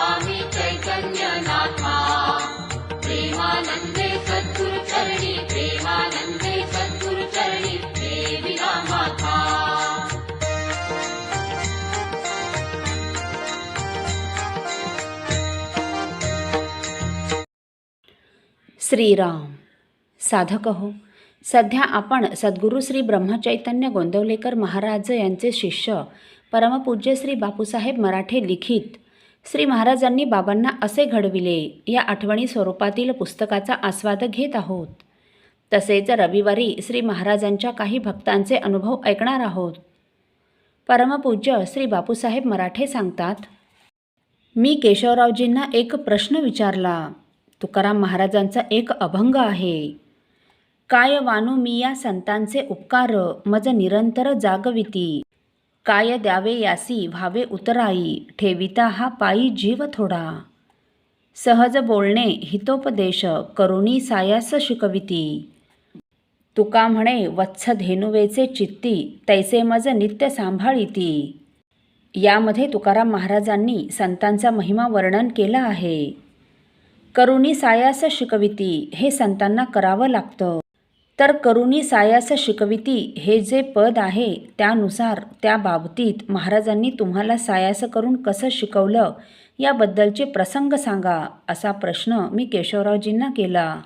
स्वामी चैतन्यनाथा प्रेमानन्दे प्रेमानन्दे श्रीराम। साधक हो सध्या आपण सद्गुरू श्री ब्रह्मचैतन्य गोंदवलेकर महाराज यांचे शिष्य परमपूज्य श्री बापूसाहेब मराठे लिखित श्री महाराजांनी बाबांना असे घडविले या आठवणी स्वरूपातील पुस्तकाचा आस्वाद घेत आहोत. तसेच रविवारी श्री महाराजांच्या काही भक्तांचे अनुभव ऐकणार आहोत. परमपूज्य श्री बापूसाहेब मराठे सांगतात मी केशवरावजींना एक प्रश्न विचारला. तुकाराम महाराजांचा एक अभंग आहे. काय वानू मी या संतांचे उपकार मज निरंतर जागविती. काय द्यावे यासी व्हावे उतराई ठेविता हा पायी जीव थोडा. सहज बोलणे हितोपदेश करुणी सायास शिकविती. तुका म्हणे वत्स धेनुवेचे चित्ती तैसे मज नित्य सांभाळीती. यामध्ये तुकाराम महाराजांनी संतांचा महिमा वर्णन केला आहे. करुणी सायास शिकविती हे संतांना करावं लागतं. तर करुणी सायास शिकविती हे जे पद आहे त्यानुसार त्या बाबतीत महाराजांनी तुम्हाला सायास करून कसं शिकवलं याबद्दलचे प्रसंग सांगा असा प्रश्न मी केशवरावजींना केला.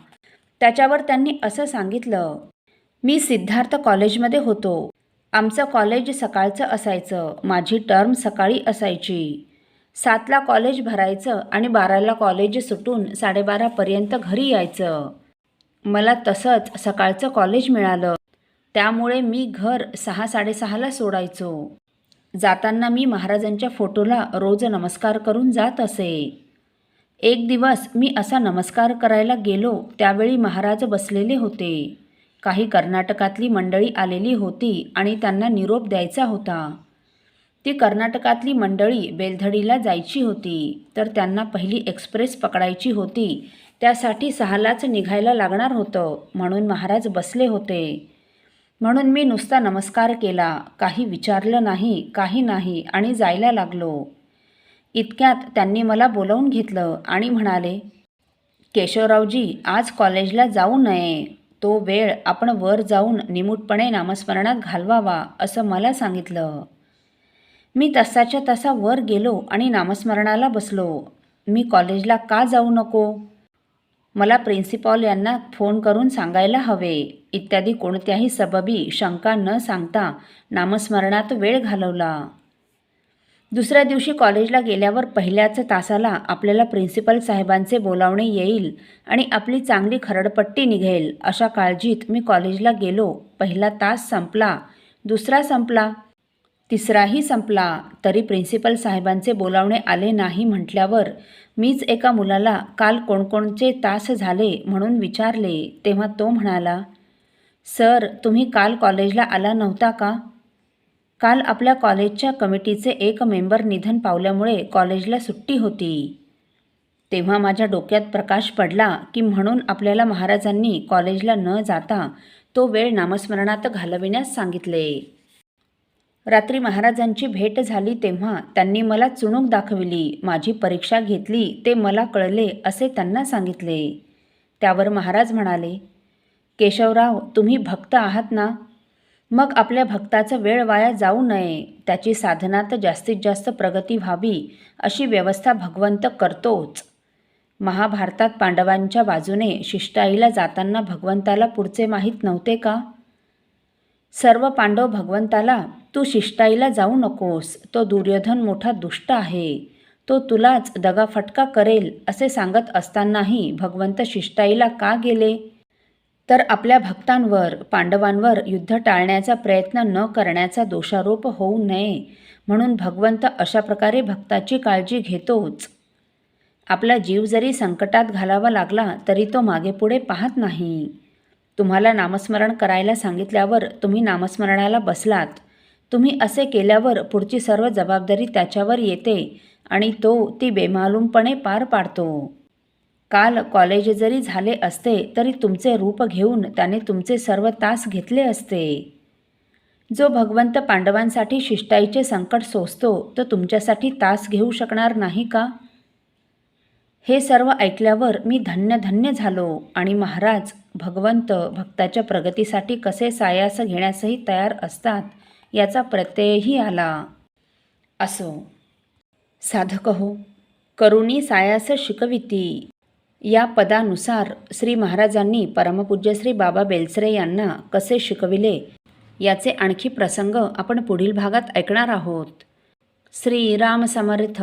त्याच्यावर त्यांनी असं सांगितलं मी सिद्धार्थ कॉलेजमध्ये होतो. आमचं कॉलेज सकाळचं असायचं. माझी टर्म सकाळी असायची. सातला कॉलेज भरायचं आणि बाराला कॉलेज सुटून साडेबारापर्यंत घरी यायचं. मला तसंच सकाळचं कॉलेज मिळालं. त्यामुळे मी घर सहा साडेसहाला सोडायचो. जाताना मी महाराजांच्या फोटोला रोज नमस्कार करून जात असे. एक दिवस मी असा नमस्कार करायला गेलो त्यावेळी महाराज बसलेले होते. काही कर्नाटकातली मंडळी आलेली होती आणि त्यांना निरोप द्यायचा होता. ती कर्नाटकातली मंडळी बेलधडीला जायची होती तर त्यांना पहिली एक्सप्रेस पकडायची होती. त्यासाठी सहालाच निघायला लागणार होतं. म्हणून महाराज बसले होते. म्हणून मी नुसता नमस्कार केला. काही विचारलं नाही काही नाही आणि जायला लागलो. इतक्यात त्यांनी मला बोलावून घेतलं आणि म्हणाले केशवरावजी आज कॉलेजला जाऊ नये. तो वेळ आपण वर जाऊन निमूटपणे नामस्मरणात घालवावा असं मला सांगितलं. मी तसाच्या तसा वर गेलो आणि नामस्मरणाला बसलो. मी कॉलेजला का जाऊ नको? मला प्रिन्सिपॉल यांना फोन करून सांगायला हवे. इत्यादी कोणत्याही सबबी शंका न सांगता नामस्मरणात वेळ घालवला. दुसऱ्या दिवशी कॉलेजला गेल्यावर पहिल्याच तासाला आपल्याला प्रिन्सिपल साहेबांचे बोलावणे येईल आणि आपली चांगली खरडपट्टी निघेल अशा काळजीत मी कॉलेजला गेलो. पहिला तास संपला. दुसरा संपला. तिसराही संपला तरी प्रिन्सिपल साहेबांचे बोलावणे आले नाही म्हटल्यावर मीच एका मुलाला काल कोणकोणचे तास झाले म्हणून विचारले तेव्हा तो म्हणाला सर तुम्ही काल कॉलेजला आला नव्हता का? काल आपल्या कॉलेजच्या कमिटीचे एक मेंबर निधन पावल्यामुळे कॉलेजला सुट्टी होती. तेव्हा माझ्या डोक्यात प्रकाश पडला की म्हणून आपल्याला महाराजांनी कॉलेजला न जाता तो वेळ नामस्मरणात घालविण्यास सांगितले. रात्री महाराजांची भेट झाली तेव्हा त्यांनी मला चुणूक दाखविली माझी परीक्षा घेतली ते मला कळले असे त्यांना सांगितले. त्यावर महाराज म्हणाले केशवराव तुम्ही भक्त आहात ना? मग आपल्या भक्ताचा वेळ वाया जाऊ नये त्याची साधनात जास्तीत जास्त प्रगती व्हावी अशी व्यवस्था भगवंत करतोच. महाभारतात पांडवांच्या बाजूने शिष्टाईला जाताना भगवंताला पुढचे माहीत नव्हते का? सर्व पांडव भगवंताला तू शिष्टाईला जाऊ नकोस तो दुर्योधन मोठा दुष्ट आहे तो तुलाच दगाफटका करेल असे सांगत असतानाही भगवंत शिष्टाईला का गेले? तर आपल्या भक्तांवर पांडवांवर युद्ध टाळण्याचा प्रयत्न न करण्याचा दोषारोप होऊ नये म्हणून भगवंत अशा प्रकारे भक्ताची काळजी घेतोच. आपला जीव जरी संकटात घालावा लागला तरी तो मागेपुढे पाहत नाही. तुम्हाला नामस्मरण करायला सांगितल्यावर तुम्ही नामस्मरणाला बसलात. तुम्ही असे केल्यावर पुढची सर्व जबाबदारी त्याच्यावर येते आणि तो ती बेमालूमपणे पार पाडतो. काल कॉलेज जरी झाले असते तरी तुमचे रूप घेऊन त्याने तुमचे सर्व तास घेतले असते. जो भगवंत पांडवांसाठी शिष्टाईचे संकट सोसतो तो तुमच्यासाठी तास घेऊ शकणार नाही का? हे सर्व ऐकल्यावर मी धन्य धन्य झालो आणि महाराज भगवंत भक्ताच्या प्रगतीसाठी कसे सायास घेण्यासही तयार असतात याचा प्रत्ययही आला. असो. साधक हो करुणी सायास शिकविती. या पदानुसार श्री महाराजांनी परमपूज्य श्री बाबा बेलसरे यांना कसे शिकविले याचे आणखी प्रसंग आपण पुढील भागात ऐकणार आहोत. श्रीराम समर्थ.